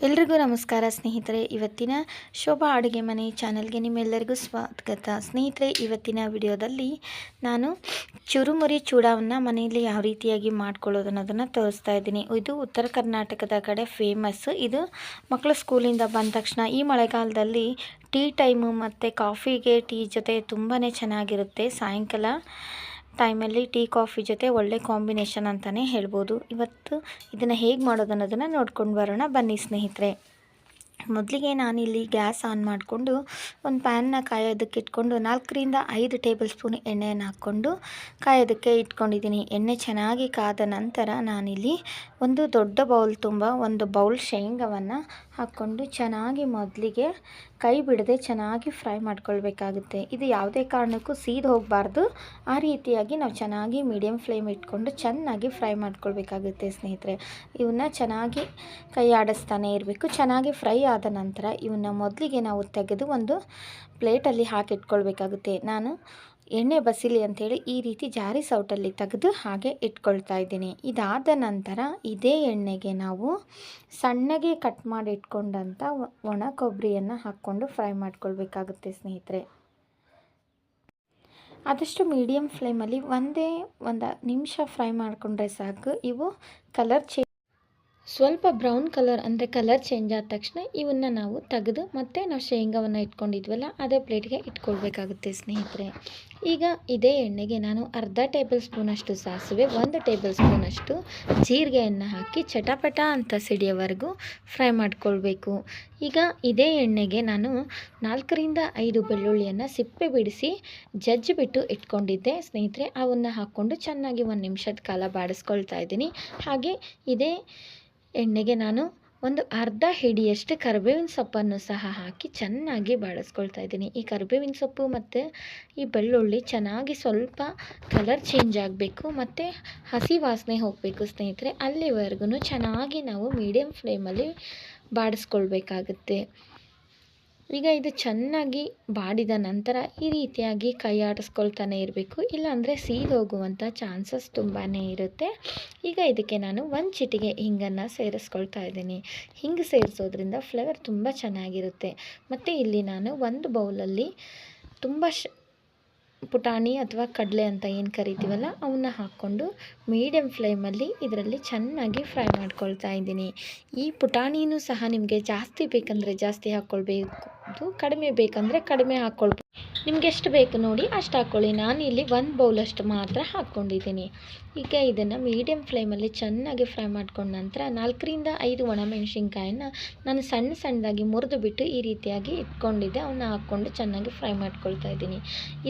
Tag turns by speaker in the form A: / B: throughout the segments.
A: ಎಲ್ರಿಗೂ ನಮಸ್ಕಾರ ಸ್ನೇಹಿತರೆ, ಇವತ್ತಿನ ಶೋಭಾ ಅಡುಗೆ ಮನೆ ಚಾನಲ್ಗೆ ನಿಮ್ಮೆಲ್ಲರಿಗೂ ಸ್ವಾಗತ. ಸ್ನೇಹಿತರೆ, ಇವತ್ತಿನ ವಿಡಿಯೋದಲ್ಲಿ ನಾನು ಚುರುಮುರಿ ಚೂಡವನ್ನು ಮನೆಯಲ್ಲಿ ಯಾವ ರೀತಿಯಾಗಿ ಮಾಡ್ಕೊಳ್ಳೋದು ಅನ್ನೋದನ್ನು ತೋರಿಸ್ತಾ ಇದ್ದೀನಿ. ಇದು ಉತ್ತರ ಕರ್ನಾಟಕದ ಕಡೆ ಫೇಮಸ್ ಇದು ಮಕ್ಕಳು ಸ್ಕೂಲಿಂದ ಬಂದ ತಕ್ಷಣ ಈ ಮಳೆಗಾಲದಲ್ಲಿ ಟೀ ಟೈಮು ಮತ್ತು ಕಾಫಿಗೆ ಟೀ ಜೊತೆ ತುಂಬಾ ಚೆನ್ನಾಗಿರುತ್ತೆ. ಸಾಯಂಕಾಲ ಟೈಮಲ್ಲಿ ಟೀ, ಕಾಫಿ ಜೊತೆ ಒಳ್ಳೆ ಕಾಂಬಿನೇಷನ್ ಅಂತಲೇ ಹೇಳ್ಬೋದು. ಇವತ್ತು ಇದನ್ನು ಹೇಗೆ ಮಾಡೋದು ಅನ್ನೋದನ್ನು ನೋಡ್ಕೊಂಡು ಬರೋಣ. ಬನ್ನಿ ಸ್ನೇಹಿತರೆ. ಮೊದಲಿಗೆ ನಾನಿಲ್ಲಿ ಗ್ಯಾಸ್ ಆನ್ ಮಾಡಿಕೊಂಡು ಒಂದು ಪ್ಯಾನ್ನ ಕಾಯೋದಕ್ಕೆ ಇಟ್ಕೊಂಡು ನಾಲ್ಕರಿಂದ ಐದು ಟೇಬಲ್ ಸ್ಪೂನ್ ಎಣ್ಣೆಯನ್ನು ಹಾಕ್ಕೊಂಡು ಕಾಯೋದಕ್ಕೆ ಇಟ್ಕೊಂಡಿದ್ದೀನಿ. ಎಣ್ಣೆ ಚೆನ್ನಾಗಿ ಕಾದ ನಂತರ ನಾನಿಲ್ಲಿ ಒಂದು ದೊಡ್ಡ ಬೌಲ್ ತುಂಬ ಒಂದು ಬೌಲ್ ಶೇಂಗವನ್ನು ಹಾಕ್ಕೊಂಡು ಚೆನ್ನಾಗಿ ಮೊದಲಿಗೆ ಕೈ ಬಿಡದೆ ಚೆನ್ನಾಗಿ ಫ್ರೈ ಮಾಡ್ಕೊಳ್ಬೇಕಾಗುತ್ತೆ. ಇದು ಯಾವುದೇ ಕಾರಣಕ್ಕೂ ಸೀದ್ ಹೋಗಬಾರ್ದು. ಆ ರೀತಿಯಾಗಿ ನಾವು ಚೆನ್ನಾಗಿ ಮೀಡಿಯಮ್ ಫ್ಲೇಮ್ ಇಟ್ಕೊಂಡು ಚೆನ್ನಾಗಿ ಫ್ರೈ ಮಾಡ್ಕೊಳ್ಬೇಕಾಗುತ್ತೆ ಸ್ನೇಹಿತರೆ. ಇವನ್ನ ಚೆನ್ನಾಗಿ ಕೈ ಆಡಿಸ್ತಾನೆ ಇರಬೇಕು. ಚೆನ್ನಾಗಿ ಫ್ರೈ ಆದ ನಂತರ ಇವನ್ನ ಮೊದಲಿಗೆ ನಾವು ತೆಗೆದು ಒಂದು ಪ್ಲೇಟಲ್ಲಿ ಹಾಕಿಟ್ಕೊಳ್ಬೇಕಾಗುತ್ತೆ. ನಾನು ಎಣ್ಣೆ ಬಸಿಲಿ ಅಂಥೇಳಿ ಈ ರೀತಿ ಜಾರಿ ಸೌಟಲ್ಲಿ ತೆಗೆದು ಹಾಗೆ ಇಟ್ಕೊಳ್ತಾ ಇದ್ದೀನಿ. ಇದಾದ ನಂತರ ಇದೇ ಎಣ್ಣೆಗೆ ನಾವು ಸಣ್ಣಗೆ ಕಟ್ ಮಾಡಿ ಇಟ್ಕೊಂಡಂಥ ಒಣ ಕೊಬ್ಬರಿಯನ್ನು ಹಾಕ್ಕೊಂಡು ಫ್ರೈ ಮಾಡ್ಕೊಳ್ಬೇಕಾಗುತ್ತೆ ಸ್ನೇಹಿತರೆ. ಆದಷ್ಟು ಮೀಡಿಯಮ್ ಫ್ಲೇಮಲ್ಲಿ ಒಂದೇ ಒಂದು ನಿಮಿಷ ಫ್ರೈ ಮಾಡಿಕೊಂಡ್ರೆ ಸಾಕು. ಇವು ಕಲರ್ ಚೇ ಸ್ವಲ್ಪ ಬ್ರೌನ್ ಕಲರ್ ಅಂದರೆ ಕಲರ್ ಚೇಂಜ್ ಆದ ತಕ್ಷಣ ಇವನ್ನ ನಾವು ತೆಗೆದು ಮತ್ತೆ ನಾವು ಶೇಂಗಾವನ್ನು ಇಟ್ಕೊಂಡಿದ್ವಲ್ಲ ಅದೇ ಪ್ಲೇಟ್ಗೆ ಇಟ್ಕೊಳ್ಬೇಕಾಗುತ್ತೆ ಸ್ನೇಹಿತರೆ. ಈಗ ಇದೇ ಎಣ್ಣೆಗೆ ನಾನು ಅರ್ಧ ಟೇಬಲ್ ಸ್ಪೂನಷ್ಟು ಸಾಸಿವೆ, ಒಂದು ಟೇಬಲ್ ಸ್ಪೂನಷ್ಟು ಜೀರಿಗೆಯನ್ನು ಹಾಕಿ ಚಟಪಟ ಅಂತ ಸಿಡಿಯೋವರೆಗೂ ಫ್ರೈ ಮಾಡಿಕೊಳ್ಬೇಕು. ಈಗ ಇದೇ ಎಣ್ಣೆಗೆ ನಾನು ನಾಲ್ಕರಿಂದ ಐದು ಬೆಳ್ಳುಳ್ಳಿಯನ್ನು ಸಿಪ್ಪೆ ಬಿಡಿಸಿ ಜಜ್ಜಿಬಿಟ್ಟು ಇಟ್ಕೊಂಡಿದ್ದೆ. ಸ್ನೇಹಿತರೆ, ಅವನ್ನು ಹಾಕ್ಕೊಂಡು ಚೆನ್ನಾಗಿ ಒಂದು ನಿಮಿಷದ ಕಾಲ ಬಾಡಿಸ್ಕೊಳ್ತಾ ಇದ್ದೀನಿ. ಹಾಗೆ ಇದೇ ಎಣ್ಣೆಗೆ ನಾನು ಒಂದು ಅರ್ಧ ಹಿಡಿಯಷ್ಟು ಕರಿಬೇವಿನ ಸೊಪ್ಪನ್ನು ಸಹ ಹಾಕಿ ಚೆನ್ನಾಗಿ ಬಾಡಿಸ್ಕೊಳ್ತಾ ಇದ್ದೀನಿ. ಈ ಕರಿಬೇವಿನ ಸೊಪ್ಪು ಮತ್ತು ಈ ಬೆಳ್ಳುಳ್ಳಿ ಚೆನ್ನಾಗಿ ಸ್ವಲ್ಪ ಕಲರ್ ಚೇಂಜ್ ಆಗಬೇಕು ಮತ್ತು ಹಸಿ ವಾಸನೆ ಹೋಗಬೇಕು ಸ್ನೇಹಿತರೆ, ಅಲ್ಲಿವರೆಗೂ ಚೆನ್ನಾಗಿ ನಾವು ಮೀಡಿಯಮ್ ಫ್ಲೇಮಲ್ಲಿ ಬಾಡಿಸ್ಕೊಳ್ಬೇಕಾಗುತ್ತೆ ಈಗ ಇದು ಚೆನ್ನಾಗಿ ಬಾಡಿದ ನಂತರ ಈ ರೀತಿಯಾಗಿ ಕೈ ಆಡಿಸ್ಕೊಳ್ತಾನೆ ಇರಬೇಕು. ಇಲ್ಲಾಂದರೆ ಸೀದೋಗುವಂಥ ಚಾನ್ಸಸ್ ತುಂಬಾ ಇರುತ್ತೆ. ಈಗ ಇದಕ್ಕೆ ನಾನು ಒಂದು ಚಿಟಿಗೆ ಹಿಂಗನ್ನು ಸೇರಿಸ್ಕೊಳ್ತಾ ಇದ್ದೀನಿ. ಹಿಂಗೆ ಸೇರಿಸೋದ್ರಿಂದ ಫ್ಲೇವರ್ ತುಂಬ ಚೆನ್ನಾಗಿರುತ್ತೆ. ಮತ್ತು ಇಲ್ಲಿ ನಾನು ಒಂದು ಬೌಲಲ್ಲಿ ತುಂಬ ಶ ಪುಟಾಣಿ ಅಥವಾ ಕಡಲೆ ಅಂತ ಏನು ಕರಿತೀವಲ್ಲ, ಅವನ್ನ ಹಾಕ್ಕೊಂಡು ಮೀಡಿಯಮ್ ಫ್ಲೇಮಲ್ಲಿ ಇದರಲ್ಲಿ ಚೆನ್ನಾಗಿ ಫ್ರೈ ಮಾಡ್ಕೊಳ್ತಾ ಇದ್ದೀನಿ. ಈ ಪುಟಾಣಿನೂ ಸಹ ನಿಮಗೆ ಜಾಸ್ತಿ ಬೇಕಂದರೆ ಜಾಸ್ತಿ ಹಾಕ್ಕೊಳ್ಬೇಕು. ಕಡಿಮೆ ಬೇಕಂದರೆ ಕಡಿಮೆ ಹಾಕ್ಕೊಳ್ಬೋದು ನಿಮ್ಗೆ ಎಷ್ಟು ಬೇಕು ನೋಡಿ ಅಷ್ಟು ಹಾಕ್ಕೊಳ್ಳಿ ನಾನು ಇಲ್ಲಿ ಒಂದು ಬೌಲಷ್ಟು ಮಾತ್ರ ಹಾಕ್ಕೊಂಡಿದ್ದೀನಿ. ಈಗ ಇದನ್ನು ಮೀಡಿಯಮ್ ಫ್ಲೇಮಲ್ಲಿ ಚೆನ್ನಾಗಿ ಫ್ರೈ ಮಾಡ್ಕೊಂಡ ನಂತರ ನಾಲ್ಕರಿಂದ ಐದು ಒಣಮೆಣಸಿನ್ಕಾಯನ್ನು ನಾನು ಸಣ್ಣ ಸಣ್ಣದಾಗಿ ಮುರಿದು ಬಿಟ್ಟು ಈ ರೀತಿಯಾಗಿ ಇಟ್ಕೊಂಡಿದ್ದೆ. ಅವನ್ನ ಹಾಕ್ಕೊಂಡು ಚೆನ್ನಾಗಿ ಫ್ರೈ ಮಾಡ್ಕೊಳ್ತಾ ಇದ್ದೀನಿ.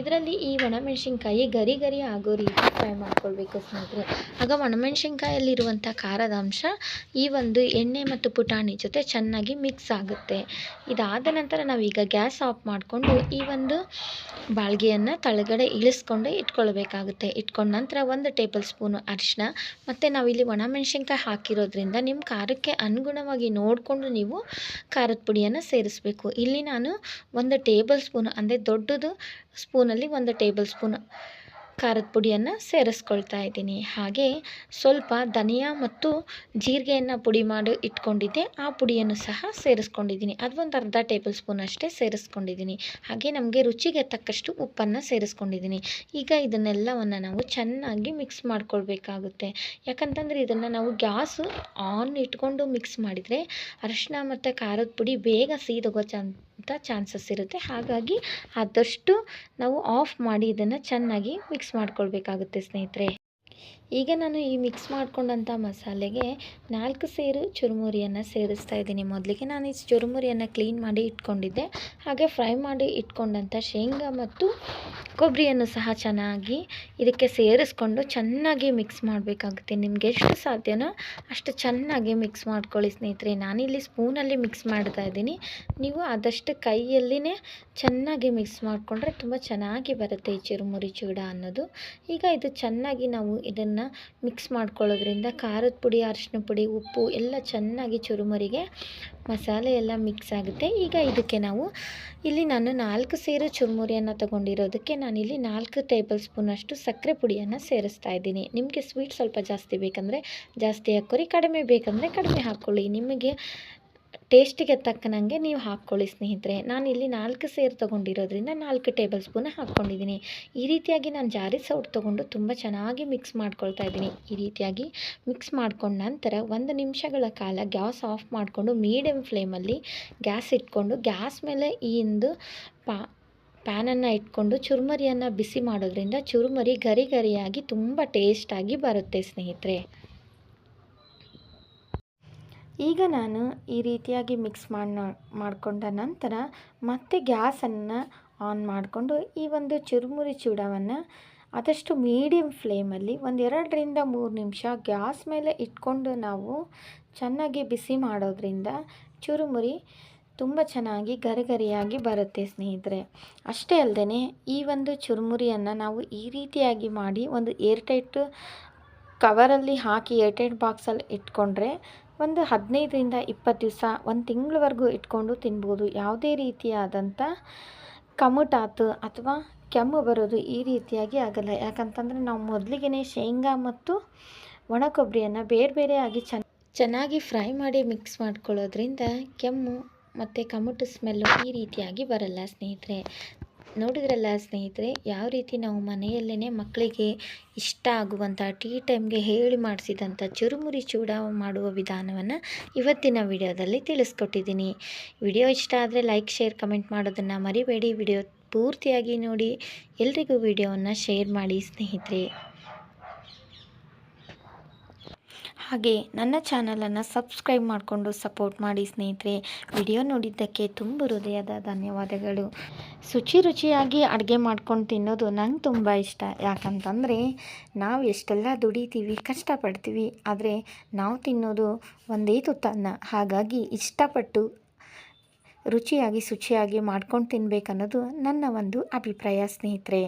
A: ಇದರಲ್ಲಿ ಈ ಒಣಮೆಣ್ಸಿನ್ಕಾಯಿ ಗರಿ ಗರಿ ಆಗೋ ರೀತಿ ಫ್ರೈ ಮಾಡ್ಕೊಳ್ಬೇಕು ಸ್ನೇಹಿತರೆ. ಆಗ ಒಣಮೆಣ್ಸಿನ್ಕಾಯಲ್ಲಿರುವಂಥ ಖಾರದ ಅಂಶ ಈ ಒಂದು ಎಣ್ಣೆ ಮತ್ತು ಪುಟಾಣಿ ಜೊತೆ ಚೆನ್ನಾಗಿ ಮಿಕ್ಸ್ ಆಗುತ್ತೆ. ಇದಾದ ನಂತರ ನಾವೀಗ ಗ್ಯಾಸ್ ಆಫ್ ಮಾಡಿಕೊಂಡು ಈ ಒಂದು ಬಾಳ್ಗೆಯನ್ನು ತಳಗಡೆ ಇಳಿಸ್ಕೊಂಡು ಇಟ್ಕೊಳ್ಬೇಕಾಗುತ್ತೆ. ಇಟ್ಕೊಂಡ ನಂತರ ಒಂದು ಟೇಬಲ್ ಸ್ಪೂನು ಅರಿಶಿನ ಮತ್ತು ನಾವಿಲ್ಲಿ ಒಣಮೆಣ್ಸಿನ್ಕಾಯಿ ಹಾಕಿರೋದ್ರಿಂದ ನಿಮ್ಮ ಖಾರಕ್ಕೆ ಅನುಗುಣವಾಗಿ ನೋಡಿಕೊಂಡು ನೀವು ಖಾರದ ಪುಡಿಯನ್ನು ಸೇರಿಸಬೇಕು. ಇಲ್ಲಿ ನಾನು ಒಂದು ಟೇಬಲ್ ಸ್ಪೂನು, ಅಂದರೆ ದೊಡ್ಡದು ಸ್ಪೂನಲ್ಲಿ ಒಂದು ಟೇಬಲ್ ಸ್ಪೂನ್ ಖಾರದ ಪುಡಿಯನ್ನು ಸೇರಿಸ್ಕೊಳ್ತಾ ಇದ್ದೀನಿ. ಹಾಗೆ ಸ್ವಲ್ಪ ಧನಿಯಾ ಮತ್ತು ಜೀರಿಗೆಯನ್ನು ಪುಡಿ ಮಾಡಿ ಇಟ್ಕೊಂಡಿದ್ದೆ. ಆ ಪುಡಿಯನ್ನು ಸಹ ಸೇರಿಸ್ಕೊಂಡಿದ್ದೀನಿ. ಅದೊಂದು ಅರ್ಧ ಟೇಬಲ್ ಸ್ಪೂನ್ ಅಷ್ಟೇ ಸೇರಿಸ್ಕೊಂಡಿದ್ದೀನಿ. ಹಾಗೆ ನಮಗೆ ರುಚಿಗೆ ತಕ್ಕಷ್ಟು ಉಪ್ಪನ್ನು ಸೇರಿಸ್ಕೊಂಡಿದ್ದೀನಿ. ಈಗ ಇದನ್ನೆಲ್ಲವನ್ನು ನಾವು ಚೆನ್ನಾಗಿ ಮಿಕ್ಸ್ ಮಾಡ್ಕೊಳ್ಬೇಕಾಗುತ್ತೆ. ಯಾಕಂತಂದರೆ ಇದನ್ನು ನಾವು ಗ್ಯಾಸು ಆನ್ ಇಟ್ಕೊಂಡು ಮಿಕ್ಸ್ ಮಾಡಿದರೆ ಅರಿಶಿನ ಮತ್ತು ಖಾರದ ಪುಡಿ ಬೇಗ ಸೀದೋಗೋ ಚಾನ್ ಅಂತ ಚಾನ್ಸಸ್ ಇರುತ್ತೆ. ಹಾಗಾಗಿ ಆದಷ್ಟು ನಾವು ಆಫ್ ಮಾಡಿ ಇದನ್ನು ಚೆನ್ನಾಗಿ ಮಿಕ್ಸ್ ಮಾಡ್ಕೊಳ್ಬೇಕಾಗುತ್ತೆ ಸ್ನೇಹಿತರೆ. ಈಗ ನಾನು ಈ ಮಿಕ್ಸ್ ಮಾಡಿಕೊಂಡಂಥ ಮಸಾಲೆಗೆ ನಾಲ್ಕು ಸೇರು ಚುರುಮುರಿಯನ್ನು ಸೇರಿಸ್ತಾ ಇದ್ದೀನಿ. ಮೊದಲಿಗೆ ನಾನು ಈ ಚುರುಮುರಿಯನ್ನು ಕ್ಲೀನ್ ಮಾಡಿ ಇಟ್ಕೊಂಡಿದ್ದೆ. ಹಾಗೆ ಫ್ರೈ ಮಾಡಿ ಇಟ್ಕೊಂಡಂಥ ಶೇಂಗಾ ಮತ್ತು ಕೊಬ್ಬರಿಯನ್ನು ಸಹ ಚೆನ್ನಾಗಿ ಇದಕ್ಕೆ ಸೇರಿಸ್ಕೊಂಡು ಚೆನ್ನಾಗಿ ಮಿಕ್ಸ್ ಮಾಡಬೇಕಾಗುತ್ತೆ. ನಿಮ್ಗೆ ಎಷ್ಟು ಸಾಧ್ಯನೋ ಅಷ್ಟು ಚೆನ್ನಾಗಿ ಮಿಕ್ಸ್ ಮಾಡ್ಕೊಳ್ಳಿ ಸ್ನೇಹಿತರೆ. ನಾನಿಲ್ಲಿ ಸ್ಪೂನಲ್ಲಿ ಮಿಕ್ಸ್ ಮಾಡ್ತಾ ಇದ್ದೀನಿ. ನೀವು ಆದಷ್ಟು ಕೈಯಲ್ಲಿನೇ ಚೆನ್ನಾಗಿ ಮಿಕ್ಸ್ ಮಾಡಿಕೊಂಡ್ರೆ ತುಂಬ ಚೆನ್ನಾಗಿ ಬರುತ್ತೆ ಈ ಚುರುಮುರಿ ಚೂಡ ಅನ್ನೋದು. ಈಗ ಇದು ಚೆನ್ನಾಗಿ ನಾವು ಇದನ್ನು ಮಿಕ್ಸ್ ಮಾಡ್ಕೊಳ್ಳೋದ್ರಿಂದ ಖಾರದ ಪುಡಿ ಅರಿಶಿನ ಪುಡಿ, ಉಪ್ಪು ಎಲ್ಲ ಚೆನ್ನಾಗಿ ಚುರುಮರಿಗೆ ಮಸಾಲೆ ಎಲ್ಲ ಮಿಕ್ಸ್ ಆಗುತ್ತೆ. ಈಗ ಇದಕ್ಕೆ ನಾವು ಇಲ್ಲಿ ನಾನು ನಾಲ್ಕು ಸೇರು ಚುರುಮುರಿಯನ್ನು ತೊಗೊಂಡಿರೋದಕ್ಕೆ ನಾನಿಲ್ಲಿ ನಾಲ್ಕು ಟೇಬಲ್ ಸ್ಪೂನಷ್ಟು ಸಕ್ಕರೆ ಪುಡಿಯನ್ನು ಸೇರಿಸ್ತಾ ಇದ್ದೀನಿ. ನಿಮಗೆ ಸ್ವೀಟ್ ಸ್ವಲ್ಪ ಜಾಸ್ತಿ ಬೇಕಂದರೆ ಜಾಸ್ತಿ ಹಾಕ್ಕೊರಿ ಕಡಿಮೆ ಬೇಕಂದರೆ ಕಡಿಮೆ ಹಾಕ್ಕೊಳ್ಳಿ. ನಿಮಗೆ ಟೇಸ್ಟಿಗೆ ತಕ್ಕನಂಗೆ ನೀವು ಹಾಕ್ಕೊಳ್ಳಿ ಸ್ನೇಹಿತರೆ. ನಾನು ಇಲ್ಲಿ ನಾಲ್ಕು ಸೇರು ತೊಗೊಂಡಿರೋದ್ರಿಂದ ನಾಲ್ಕು ಟೇಬಲ್ ಸ್ಪೂನ್ ಹಾಕ್ಕೊಂಡಿದ್ದೀನಿ. ಈ ರೀತಿಯಾಗಿ ನಾನು ಜಾರಿ ಸೌಟ್ ತೊಗೊಂಡು ತುಂಬ ಚೆನ್ನಾಗಿ ಮಿಕ್ಸ್ ಮಾಡ್ಕೊಳ್ತಾ ಇದ್ದೀನಿ. ಈ ರೀತಿಯಾಗಿ ಮಿಕ್ಸ್ ಮಾಡ್ಕೊಂಡ ನಂತರ ಒಂದು ನಿಮಿಷಗಳ ಕಾಲ ಗ್ಯಾಸ್ ಆಫ್ ಮಾಡಿಕೊಂಡು ಮೀಡಿಯಮ್ ಫ್ಲೇಮಲ್ಲಿ ಗ್ಯಾಸ್ ಇಟ್ಕೊಂಡು ಗ್ಯಾಸ್ ಮೇಲೆ ಈ ಒಂದು ಪಾ, ಪ್ಯಾನನ್ನು ಇಟ್ಕೊಂಡು ಚುರುಮರಿಯನ್ನು ಬಿಸಿ ಮಾಡೋದ್ರಿಂದ ಚುರುಮರಿ ಗರಿ ಗರಿಯಾಗಿ ತುಂಬ ಟೇಸ್ಟಾಗಿ ಬರುತ್ತೆ ಸ್ನೇಹಿತರೆ. ಈಗ ನಾನು ಈ ರೀತಿಯಾಗಿ ಮಿಕ್ಸ್ ಮಾಡಿ ಮಾಡಿಕೊಂಡ ನಂತರ ಮತ್ತೆ ಗ್ಯಾಸನ್ನು ಆನ್ ಮಾಡಿಕೊಂಡು ಈ ಒಂದು ಚುರುಮುರಿ ಚೂಡವನ್ನು ಆದಷ್ಟು ಮೀಡಿಯಮ್ ಫ್ಲೇಮಲ್ಲಿ ಒಂದು ಎರಡರಿಂದ ಮೂರು ನಿಮಿಷ ಗ್ಯಾಸ್ ಮೇಲೆ ಇಟ್ಕೊಂಡು ನಾವು ಚೆನ್ನಾಗಿ ಬಿಸಿ ಮಾಡೋದ್ರಿಂದ ಚುರುಮುರಿ ತುಂಬ ಚೆನ್ನಾಗಿ ಗರಿಗರಿಯಾಗಿ ಬರುತ್ತೆ ಸ್ನೇಹಿತರೆ. ಅಷ್ಟೇ ಅಲ್ಲದೆ ಈ ಒಂದು ಚುರುಮುರಿಯನ್ನು ನಾವು ಈ ರೀತಿಯಾಗಿ ಮಾಡಿ ಒಂದು ಏರ್ಟೈಟ್ ಕವರಲ್ಲಿ ಹಾಕಿ ಏರ್ಟೈಟ್ ಬಾಕ್ಸಲ್ಲಿ ಇಟ್ಕೊಂಡ್ರೆ ಒಂದು ಹದಿನೈದರಿಂದ ಇಪ್ಪತ್ತು ದಿವಸ, ಒಂದು ತಿಂಗಳವರೆಗೂ ಇಟ್ಕೊಂಡು ತಿನ್ಬೋದು. ಯಾವುದೇ ರೀತಿಯಾದಂಥ ಕಮಟಾತು ಅಥವಾ ಕೆಮ್ಮು ಬರೋದು ಈ ರೀತಿಯಾಗಿ ಆಗಲ್ಲ. ಯಾಕಂತಂದರೆ ನಾವು ಮೊದಲಿಗೆ ಶೇಂಗಾ ಮತ್ತು ಒಣ ಕೊಬ್ಬರಿಯನ್ನು ಬೇರೆ ಬೇರೆಯಾಗಿ ಚೆನ್ನ ಚೆನ್ನಾಗಿ ಫ್ರೈ ಮಾಡಿ ಮಿಕ್ಸ್ ಮಾಡ್ಕೊಳ್ಳೋದ್ರಿಂದ ಕೆಮ್ಮು ಮತ್ತು ಕಮಟು ಸ್ಮೆಲ್ಲು ಈ ರೀತಿಯಾಗಿ ಬರಲ್ಲ ಸ್ನೇಹಿತರೆ. ನೋಡಿದ್ರಲ್ಲ ಸ್ನೇಹಿತರೆ, ಯಾವ ರೀತಿ ನಾವು ಮನೆಯಲ್ಲೇ ಮಕ್ಕಳಿಗೆ ಇಷ್ಟ ಆಗುವಂಥ ಟೀ ಟೈಮ್ಗೆ ಹೇಳಿ ಮಾಡಿಸಿದಂಥ ಚುರುಮುರಿ ಚೂಡ ಮಾಡುವ ವಿಧಾನವನ್ನು ಇವತ್ತಿನ ವಿಡಿಯೋದಲ್ಲಿ ತಿಳಿಸ್ಕೊಟ್ಟಿದ್ದೀನಿ. ವಿಡಿಯೋ ಇಷ್ಟ ಆದರೆ ಲೈಕ್, ಶೇರ್, ಕಮೆಂಟ್ ಮಾಡೋದನ್ನು ಮರಿಬೇಡಿ. ವಿಡಿಯೋ ಪೂರ್ತಿಯಾಗಿ ನೋಡಿ ಎಲ್ರಿಗೂ ವಿಡಿಯೋವನ್ನು ಶೇರ್ ಮಾಡಿ ಸ್ನೇಹಿತರೆ. ಹಾಗೆ ನನ್ನ ಚಾನಲನ್ನು ಸಬ್ಸ್ಕ್ರೈಬ್ ಮಾಡಿಕೊಂಡು ಸಪೋರ್ಟ್ ಮಾಡಿ ಸ್ನೇಹಿತರೆ, ವಿಡಿಯೋ ನೋಡಿದ್ದಕ್ಕೆ ತುಂಬ ಹೃದಯದ ಧನ್ಯವಾದಗಳು. ಶುಚಿ ರುಚಿಯಾಗಿ ಅಡುಗೆ ಮಾಡ್ಕೊಂಡು ತಿನ್ನೋದು ನಂಗೆ ತುಂಬ ಇಷ್ಟ. ಯಾಕಂತಂದರೆ ನಾವು ಎಷ್ಟೆಲ್ಲ ದುಡಿತೀವಿ, ಕಷ್ಟಪಡ್ತೀವಿ, ಆದರೆ ನಾವು ತಿನ್ನೋದು ಒಂದೇ ತುತ್ತನ್ನ. ಹಾಗಾಗಿ ಇಷ್ಟಪಟ್ಟು ರುಚಿಯಾಗಿ ಶುಚಿಯಾಗಿ ಮಾಡ್ಕೊಂಡು ತಿನ್ಬೇಕನ್ನೋದು ನನ್ನ ಒಂದು ಅಭಿಪ್ರಾಯ ಸ್ನೇಹಿತರೆ.